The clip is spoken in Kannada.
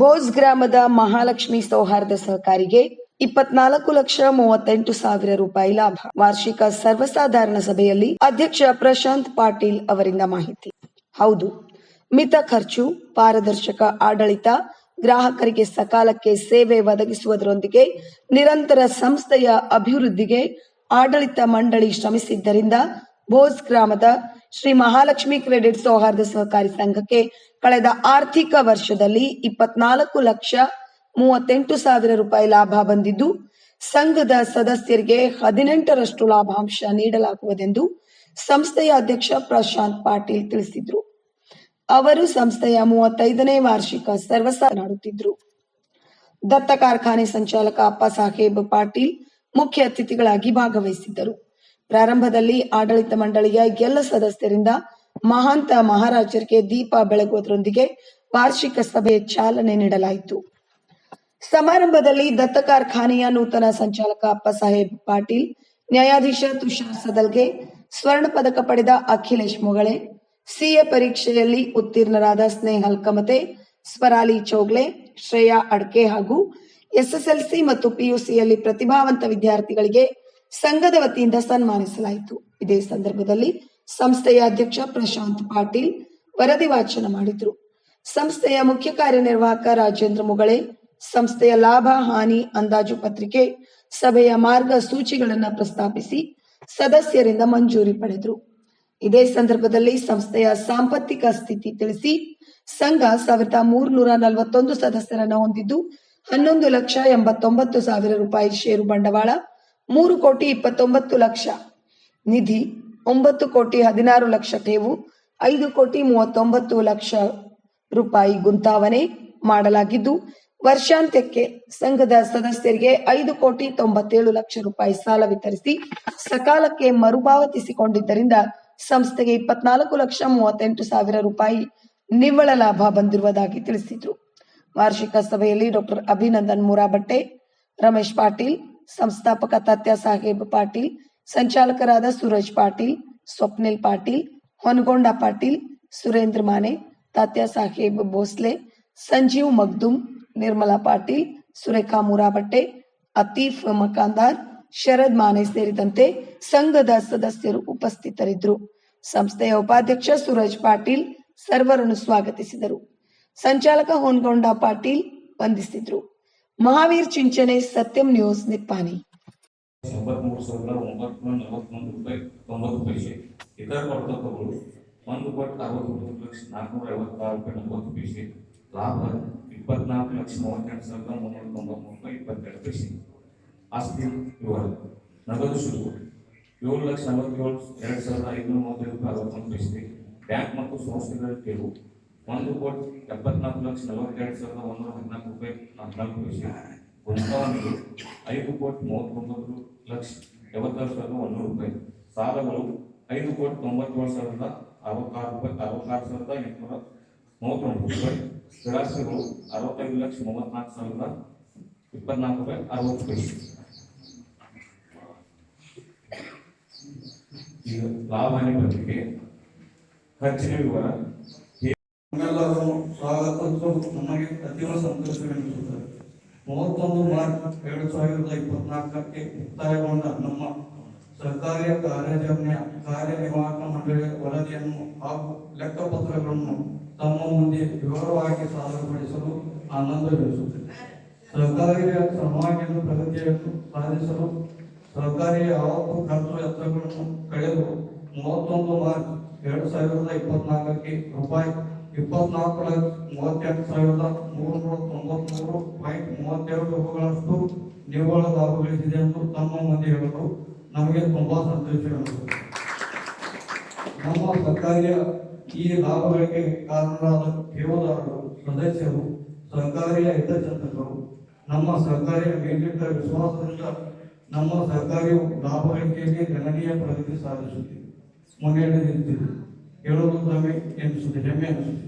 ಬೋಸ್ ಗ್ರಾಮದ ಮಹಾಲಕ್ಷ್ಮಿ ಸೌಹಾರ್ದ ಸಹಕಾರಿಗೆ ಇಪ್ಪತ್ನಾಲ್ಕು ಲಕ್ಷ ಮೂವತ್ತೆಂಟು ಸಾವಿರ ರೂಪಾಯಿ ಲಾಭ. ವಾರ್ಷಿಕ ಸರ್ವಸಾಧಾರಣ ಸಭೆಯಲ್ಲಿ ಅಧ್ಯಕ್ಷ ಪ್ರಶಾಂತ್ ಪಾಟೀಲ್ ಅವರಿಂದ ಮಾಹಿತಿ. ಹೌದು, ಮಿತ ಖರ್ಚು, ಪಾರದರ್ಶಕ ಆಡಳಿತ, ಗ್ರಾಹಕರಿಗೆ ಸಕಾಲಕ್ಕೆ ಸೇವೆ ಒದಗಿಸುವುದರೊಂದಿಗೆ ನಿರಂತರ ಸಂಸ್ಥೆಯ ಅಭಿವೃದ್ಧಿಗೆ ಆಡಳಿತ ಮಂಡಳಿ ಶ್ರಮಿಸಿದ್ದರಿಂದ ಬೋಸ್ ಗ್ರಾಮದ ಶ್ರೀ ಮಹಾಲಕ್ಷ್ಮಿ ಕ್ರೆಡಿಟ್ ಸೌಹಾರ್ದ ಸಹಕಾರಿ ಸಂಘಕ್ಕೆ ಕಳೆದ ಆರ್ಥಿಕ ವರ್ಷದಲ್ಲಿ ಇಪ್ಪತ್ನಾಲ್ಕು ಲಕ್ಷ ಮೂವತ್ತೆಂಟು ಸಾವಿರ ರೂಪಾಯಿ ಲಾಭ ಬಂದಿದ್ದು, ಸಂಘದ ಸದಸ್ಯರಿಗೆ ಹದಿನೆಂಟರಷ್ಟು ಲಾಭಾಂಶ ನೀಡಲಾಗುವುದೆಂದು ಸಂಸ್ಥೆಯ ಅಧ್ಯಕ್ಷ ಪ್ರಶಾಂತ್ ಪಾಟೀಲ್ ತಿಳಿಸಿದ್ರು. ಅವರು ಸಂಸ್ಥೆಯ ಮೂವತ್ತೈದನೇ ವಾರ್ಷಿಕ ಸರ್ವಸ ಮಾಡುತ್ತಿದ್ರು ದತ್ತ ಕಾರ್ಖಾನೆ ಸಂಚಾಲಕ ಅಪ್ಪ ಸಾಹೇಬ್ ಪಾಟೀಲ್ ಮುಖ್ಯ ಅತಿಥಿಗಳಾಗಿ ಭಾಗವಹಿಸಿದ್ದರು. ಪ್ರಾರಂಭದಲ್ಲಿ ಆಡಳಿತ ಮಂಡಳಿಯ ಎಲ್ಲ ಸದಸ್ಯರಿಂದ ಮಹಾಂತ ಮಹಾರಾಜರಿಗೆ ದೀಪ ಬೆಳಗುವುದರೊಂದಿಗೆ ವಾರ್ಷಿಕ ಸಭೆ ಚಾಲನೆ ನೀಡಲಾಯಿತು. ಸಮಾರಂಭದಲ್ಲಿ ದತ್ತ ಕಾರ್ಖಾನೆಯ ನೂತನ ಸಂಚಾಲಕ ಅಪ್ಪ ಸಾಹೇಬ್ ಪಾಟೀಲ್, ನ್ಯಾಯಾಧೀಶ ತುಷಾರ್ ಸದಲ್ಗೆ ಸ್ವರ್ಣ ಪದಕ ಪಡೆದ ಅಖಿಲೇಶ್ ಮೊಗಳೆ, ಸಿಎ ಪರೀಕ್ಷೆಯಲ್ಲಿ ಉತ್ತೀರ್ಣರಾದ ಸ್ನೇಹಲ್ ಕಮತೆ, ಸ್ವರಾಲಿ ಚೌಗ್ಲೆ, ಶ್ರೇಯಾ ಅಡ್ಕೆ ಹಾಗೂ ಎಸ್ಎಸ್ಎಲ್ಸಿ ಮತ್ತು ಪಿಯುಸಿಯಲ್ಲಿ ಪ್ರತಿಭಾವಂತ ವಿದ್ಯಾರ್ಥಿಗಳಿಗೆ ಸಂಘದ ವತಿಯಿಂದ ಸನ್ಮಾನಿಸಲಾಯಿತು. ಇದೇ ಸಂದರ್ಭದಲ್ಲಿ ಸಂಸ್ಥೆಯ ಅಧ್ಯಕ್ಷ ಪ್ರಶಾಂತ್ ಪಾಟೀಲ್ ವರದಿ ವಾಚನ ಮಾಡಿದ್ರು. ಸಂಸ್ಥೆಯ ಮುಖ್ಯ ಕಾರ್ಯನಿರ್ವಾಹಕ ರಾಜೇಂದ್ರ ಮುಗಳೆ, ಸಂಸ್ಥೆಯ ಲಾಭ, ಹಾನಿ, ಅಂದಾಜು ಪತ್ರಿಕೆ, ಸಭೆಯ ಮಾರ್ಗಸೂಚಿಗಳನ್ನು ಪ್ರಸ್ತಾಪಿಸಿ ಸದಸ್ಯರಿಂದ ಮಂಜೂರಿ ಪಡೆದ್ರು. ಇದೇ ಸಂದರ್ಭದಲ್ಲಿ ಸಂಸ್ಥೆಯ ಸಾಂಪತ್ತಿಕ ಸ್ಥಿತಿ ತಿಳಿಸಿ ಸಂಘ ಸಾವಿರದ ಮೂರ್ನೂರ ನಲವತ್ತೊಂದು ಸದಸ್ಯರನ್ನು ಹೊಂದಿದ್ದು ಹನ್ನೊಂದು ಲಕ್ಷ ಎಂಬತ್ತೊಂಬತ್ತು ಸಾವಿರ ರೂಪಾಯಿ ಷೇರು ಬಂಡವಾಳ ಮೂರು ಕೋಟಿ ಇಪ್ಪತ್ತೊಂಬತ್ತು ಲಕ್ಷ. ನಿಧಿ ಒಂಬತ್ತು ಕೋಟಿ ಹದಿನಾರು ಲಕ್ಷ ಠೇವು, ಐದು ಕೋಟಿ ಮೂವತ್ತೊಂಬತ್ತು ಲಕ್ಷ ರೂಪಾಯಿ ಗುಂತಾವಣೆ ಮಾಡಲಾಗಿದ್ದು, ವರ್ಷಾಂತ್ಯಕ್ಕೆ ಸಂಘದ ಸದಸ್ಯರಿಗೆ ಐದು ಕೋಟಿ ತೊಂಬತ್ತೇಳು ಲಕ್ಷ ರೂಪಾಯಿ ಸಾಲ ವಿತರಿಸಿ ಸಕಾಲಕ್ಕೆ ಮರುಪಾವತಿಸಿಕೊಂಡಿದ್ದರಿಂದ ಸಂಸ್ಥೆಗೆ ಇಪ್ಪತ್ನಾಲ್ಕು ಲಕ್ಷ ಮೂವತ್ತೆಂಟು ಸಾವಿರ ರೂಪಾಯಿ ನಿವ್ವಳ ಲಾಭ ಬಂದಿರುವುದಾಗಿ ತಿಳಿಸಿದ್ರು. ವಾರ್ಷಿಕ ಸಭೆಯಲ್ಲಿ ಡಾಕ್ಟರ್ ಅಭಿನಂದನ್ ಮುರಾಬಟ್ಟೆ, ರಮೇಶ್ ಪಾಟೀಲ್ ಸಂಸ್ಥಾಪಕ ತಾತ್ಯ ಸಾಹೇಬ್ ಪಾಟೀಲ್, ಸಂಚಾಲಕರಾದ ಸೂರಜ್ ಪಾಟೀಲ್, ಸ್ವಪ್ನಿಲ್ ಪಾಟೀಲ್, ಹೊನಗೊಂಡ ಪಾಟೀಲ್, ಸುರೇಂದ್ರ ಮಾನೆ, ತಾತ್ಯ ಸಾಹೇಬ್ ಭೋಸ್ಲೆ, ಸಂಜೀವ್ ಮಗ್ದುಮ್ ನಿರ್ಮಲಾ ಪಾಟೀಲ್, ಸುರೇಖಾ ಮುರಾಬಟ್ಟೆ, ಅತೀಫ್ ಮಕಾಂದಾರ್, ಶರದ್ ಮಾನೆ ಸೇರಿದಂತೆ ಸಂಘದ ಸದಸ್ಯರು ಉಪಸ್ಥಿತರಿದ್ದರು. ಸಂಸ್ಥೆಯ ಉಪಾಧ್ಯಕ್ಷ ಸೂರಜ್ ಪಾಟೀಲ್ ಸರ್ವರನ್ನು ಸ್ವಾಗತಿಸಿದರು. ಸಂಚಾಲಕ ಹೊನ್ಗೊಂಡ ಪಾಟೀಲ್ ವಂದಿಸಿದ್ರು. ಮಹಾವೀರ್ ಚಿಂಚನೆ ಸತ್ಯಂ ನ್ಯೂಸ್ ನಿಪ್ಪಾನಿ ಎಂಬತ್ಮೂರು ಸಾವಿರದ ಒಂಬತ್ತು ನಲವತ್ತೊಂದು ರೂಪಾಯಿ ತೊಂಬತ್ತು ಪೈಸೆ ಇತರ ವರ್ತಕಗಳು ಒಂದು ಕೋಟಿ ಅರವತ್ತೊಂಬತ್ತು ಲಕ್ಷ ನಾಲ್ಕುನೂರ ಐವತ್ತಾರು ರೂಪಾಯಿ ನಲವತ್ತು ಪೈಸೆ ಲಾಭ ಇಪ್ಪತ್ನಾಲ್ಕು ಲಕ್ಷ ಮೂವತ್ತೆಂಟು ಸಾವಿರದ ಮುನ್ನೂರ ತೊಂಬತ್ಮೂರು ರೂಪಾಯಿ ಇಪ್ಪತ್ತೆರಡು ಪೈಸೆ ಆಸ್ತಿ ವಿವರ ನಗದು ಶುಲ್ಕ ಏಳು ಲಕ್ಷ ನಲವತ್ತೇಳು ಎರಡು ಸಾವಿರದ ಐನೂರ ಮೂವತ್ತೈದು ರೂಪಾಯಿ ಅರವತ್ತೊಂದು ಪೈಸೆ ಬ್ಯಾಂಕ್ ಮತ್ತು ಸಂಸ್ಥೆಗಳ ಠೇವು ಒಂದು ಕೋಟಿ ಎಪ್ಪತ್ನಾಲ್ಕು ಲಕ್ಷ ನಲವತ್ತೆರಡು ಸಾವಿರದ ಒಂದೂರ ಹದಿನಾಲ್ಕು ರೂಪಾಯಿ ನಾಲ್ಕು ಪೈಸೆ ಗುಂತಾವಣೆಗಳು ಐದು ಕೋಟಿ ಮೂವತ್ತೊಂಬತ್ತು ಲಕ್ಷ ಐವತ್ತಾರು ಸಾವಿರದ ಒಂದೂರು ರೂಪಾಯಿ. ಸಾಲಗಳು ಐದು ಕೋಟಿ ತೊಂಬತ್ತೇಳು ಸಾವಿರದ ಅರವತ್ತಾರು ರೂಪಾಯಿ, ಅರವತ್ತಾರು ಸಾವಿರದ ಎಂಟುನೂರ ಮೂವತ್ತೊಂದು ರೂಪಾಯಿ. ಸ್ಥಿರಾಸ್ತಿಗಳು ಅರವತ್ತೈದು ಲಕ್ಷ ಮೂವತ್ನಾಲ್ಕು ಸಾವಿರದ ಇಪ್ಪತ್ನಾಲ್ಕು ರೂಪಾಯಿ, ಅರವತ್ತು ಪೈಸೆ ಈಗ ಲಾಭ ಹಾನಿ ಪತ್ರಿಕೆ ಖರ್ಚಿನ ವಿವರ. ನಮ್ಮೆಲ್ಲರನ್ನು ಸ್ವಾಗತಿಸಲು ನಮಗೆ ಅತೀವ ಸಂತೋಷವೆನಿಸುತ್ತದೆ ಮೂವತ್ತೊಂದು ಮಾರ್ಚ್ ಎರಡು ಸಾವಿರದ ಇಪ್ಪತ್ನಾಲ್ಕಕ್ಕೆ ಮುಕ್ತಾಯಗೊಂಡ ನಮ್ಮ ಸರ್ಕಾರಿ ಕಾರ್ಯಾಚರಣೆಯ ಕಾರ್ಯನಿರ್ವಾಹಕ ಮಂಡಳಿಯ ವರದಿಯನ್ನು ಹಾಗೂ ಲೆಕ್ಕಪತ್ರಗಳನ್ನು ತಮ್ಮ ಮುಂದೆ ವಿವರವಾಗಿ ಸಾದರಪಡಿಸಲು ಆನಂದವೆನಿಸುತ್ತದೆ. ಸರ್ಕಾರಿಯ ಸಮಾಜದ ಪ್ರಗತಿಯನ್ನು ಸಾಧಿಸಲು ಸರ್ಕಾರಿ ಯಾವತ್ತು ಖರ್ಚು ವೆಚ್ಚಗಳನ್ನು ಕಳೆದು ಮೂವತ್ತೊಂದು ಮಾರ್ಚ್ ಎರಡು ಸಾವಿರದ ಇಪ್ಪತ್ನಾಲ್ಕಕ್ಕೆ ರೂಪಾಯಿ ಇಪ್ಪತ್ನಾಲ್ಕು ಲಕ್ಷ ಮೂವತ್ತೆಂಟು ಸಾವಿರದ ಮೂರುನೂರ ತೊಂಬತ್ಮೂರು ಪಾಯಿಂಟ್ ಮೂವತ್ತೆರಡು ರೂಪಾಯಿಗಳಷ್ಟು ನಿವ್ವಳ ಲಾಭ ಗಳಿಸಿದೆ ಎಂದು ತಮ್ಮ ಮುಂದೆ ಹೇಳಲು ನಮಗೆ ತುಂಬಾ ಸಂತೋಷವೆನಿಸುತ್ತದೆ ನಮ್ಮ ಸರ್ಕಾರಿಯ ಈ ಲಾಭಗಳಿಗೆ ಕಾರಣರಾದ ಠೇವದಾರರು ಸದಸ್ಯರು, ಸರ್ಕಾರಿಯ ಹಿತಚಿಂತಕರು, ನಮ್ಮ ಸರ್ಕಾರಿಯ ಮೇಲಿಟ್ಟ ವಿಶ್ವಾಸದಿಂದ ನಮ್ಮ ಸರ್ಕಾರವು ಲಾಭ ಗಣನೀಯ ಪ್ರಗತಿ ಸಾಧಿಸುತ್ತಿದೆ. ಮುನ್ನಡೆದಿದೆ ಹೇಳಲು ನಮಗೆ ಎನಿಸುತ್ತದೆ ಹೆಮ್ಮೆ ಅನಿಸುತ್ತದೆ